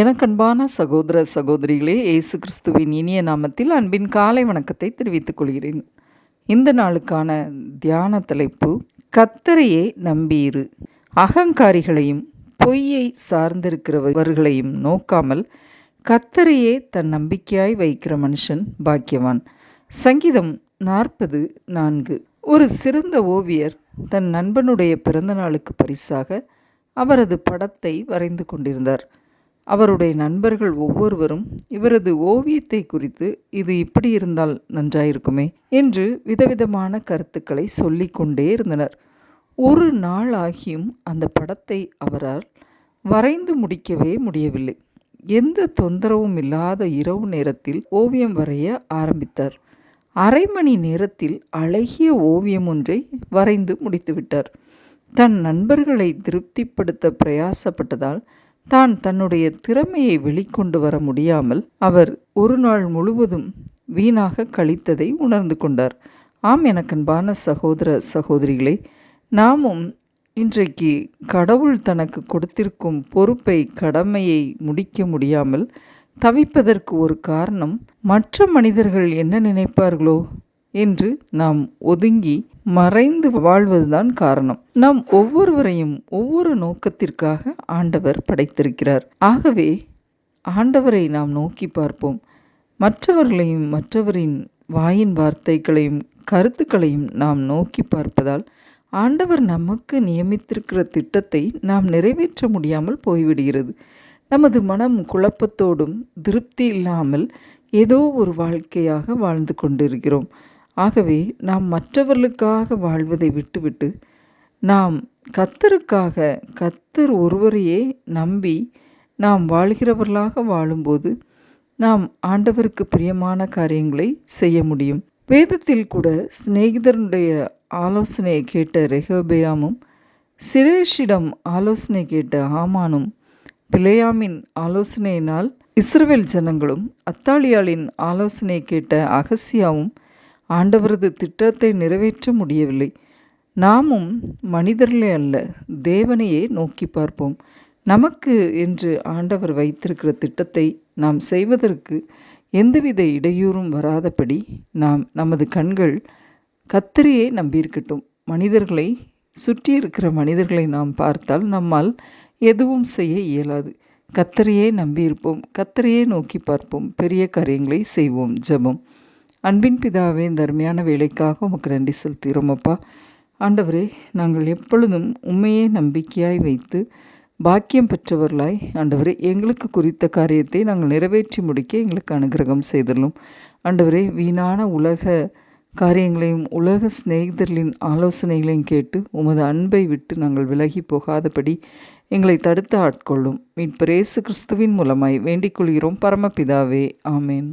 எனக்கன்பான சகோதர சகோதரிகளே இயேசு கிறிஸ்துவின் இனிய நாமத்தில் அன்பின் காலை வணக்கத்தை தெரிவித்துக் கொள்கிறேன். இந்த நாளுக்கான தியான தலைப்பு கத்தரையே நம்பியிரு அகங்காரிகளையும் பொய்யை சார்ந்திருக்கிறவர்களையும் நோக்காமல் கத்தரையே தன் நம்பிக்கையாய் வைக்கிற மனுஷன் பாக்கியவான். சங்கீதம் நாற்பது நான்கு. ஒரு சிறந்த ஓவியர் தன் நண்பனுடைய பிறந்த நாளுக்கு பரிசாக அவரது படத்தை வரைந்து கொண்டிருந்தார். அவருடைய நண்பர்கள் ஒவ்வொருவரும் இவரது ஓவியத்தை குறித்து இது இப்படி இருந்தால் நன்றாயிருக்குமே என்று விதவிதமான கருத்துக்களை சொல்லிக்கொண்டே இருந்தனர். ஒரு நாள் ஆகியும் அந்த படத்தை அவரால் வரைந்து முடிக்கவே முடியவில்லை. எந்த தொந்தரவும் இல்லாத இரவு நேரத்தில் ஓவியம் வரைய ஆரம்பித்தார். அரை மணி நேரத்தில் அழகிய ஓவியம் ஒன்றை வரைந்து முடித்துவிட்டார். தன் நண்பர்களை திருப்திப்படுத்த பிரயாசப்பட்டதால் தான் தன்னுடைய திறமையை வெளிக்கொண்டு வர முடியாமல் அவர் ஒரு நாள் முழுவதும் வீணாக கழித்ததை உணர்ந்து கொண்டார். ஆம் எனக்கன்பான சகோதர சகோதரிகளை நாமும் இன்றைக்கு கடவுள் தனக்கு கொடுத்திருக்கும் பொறுப்பை கடமையை முடிக்க முடியாமல் தவிப்பதற்கு ஒரு காரணம் மற்ற மனிதர்கள் என்ன நினைப்பார்களோ என்று நாம் ஒதுங்கி மறைந்து வாழ்வதுதான் காரணம். நாம் ஒவ்வொருவரையும் ஒவ்வொரு நோக்கத்திற்காக ஆண்டவர் படைத்திருக்கிறார். ஆகவே ஆண்டவரை நாம் நோக்கி பார்ப்போம். மற்றவர்களையும் மற்றவரின் வாயின் வார்த்தைகளையும் கருத்துக்களையும் நாம் நோக்கி பார்ப்பதால் ஆண்டவர் நமக்கு நியமித்திருக்கிற திட்டத்தை நாம் நிறைவேற்ற முடியாமல் போய்விடுகிறது. நமது மனம் குழப்பத்தோடும் திருப்தி இல்லாமல் ஏதோ ஒரு வாழ்க்கையாக வாழ்ந்து கொண்டிருக்கிறோம். ஆகவே நாம் மற்றவர்களுக்காக வாழ்வதை விட்டுவிட்டு நாம் கத்தருக்காக கத்தர் ஒருவரையே நம்பி நாம் வாழ்கிறவர்களாக வாழும்போது நாம் ஆண்டவருக்கு பிரியமான காரியங்களை செய்ய முடியும். வேதத்தில் கூட சிநேகிதனுடைய ஆலோசனையை கேட்ட ரெஹோபியாமும் சிரேஷிடம் ஆலோசனை கேட்ட ஆமானும் பிழையாமின் ஆலோசனையினால் இஸ்ரவேல் ஜனங்களும் அத்தாலியாளின் ஆலோசனை கேட்ட அகசியாவும் ஆண்டவரது திட்டத்தை நிறைவேற்ற முடியவில்லை. நாமும் மனிதர்களே அல்ல தேவனையே நோக்கி பார்ப்போம். நமக்கு என்று ஆண்டவர் வைத்திருக்கிற திட்டத்தை நாம் செய்வதற்கு எந்தவித இடையூறும் வராதபடி நாம் நமது கண்கள் கத்தரியே நம்பியிருக்கட்டும். மனிதர்களை சுற்றி இருக்கிற மனிதர்களை நாம் பார்த்தால் நம்மால் எதுவும் செய்ய இயலாது. கத்தரையே நம்பியிருப்போம் கத்தரையே நோக்கி பார்ப்போம். பெரிய காரியங்களை செய்வோம். ஜபம். அன்பின் பிதாவே இந்த அருமையான வேலைக்காக உமக்கு நன்றி செலுத்துகிறோம் அப்பா. ஆண்டவரே நாங்கள் எப்பொழுதும் உண்மையே நம்பிக்கையாய் வைத்து பாக்கியம் பெற்றவர்களாய் ஆண்டவரே எங்களுக்கு குறித்த காரியத்தை நாங்கள் நிறைவேற்றி முடிக்க எங்களுக்கு அனுகிரகம் செய்துள்ளோம். ஆண்டவரே வீணான உலக காரியங்களையும் உலக சிநேகிதர்களின் ஆலோசனைகளையும் கேட்டு உமது அன்பை விட்டு நாங்கள் விலகி போகாதபடி எங்களை தடுத்து ஆட்கொள்ளும். மீட்பரேசு கிறிஸ்துவின் மூலமாய் வேண்டிக் கொள்கிறோம். பரமபிதாவே ஆமேன்.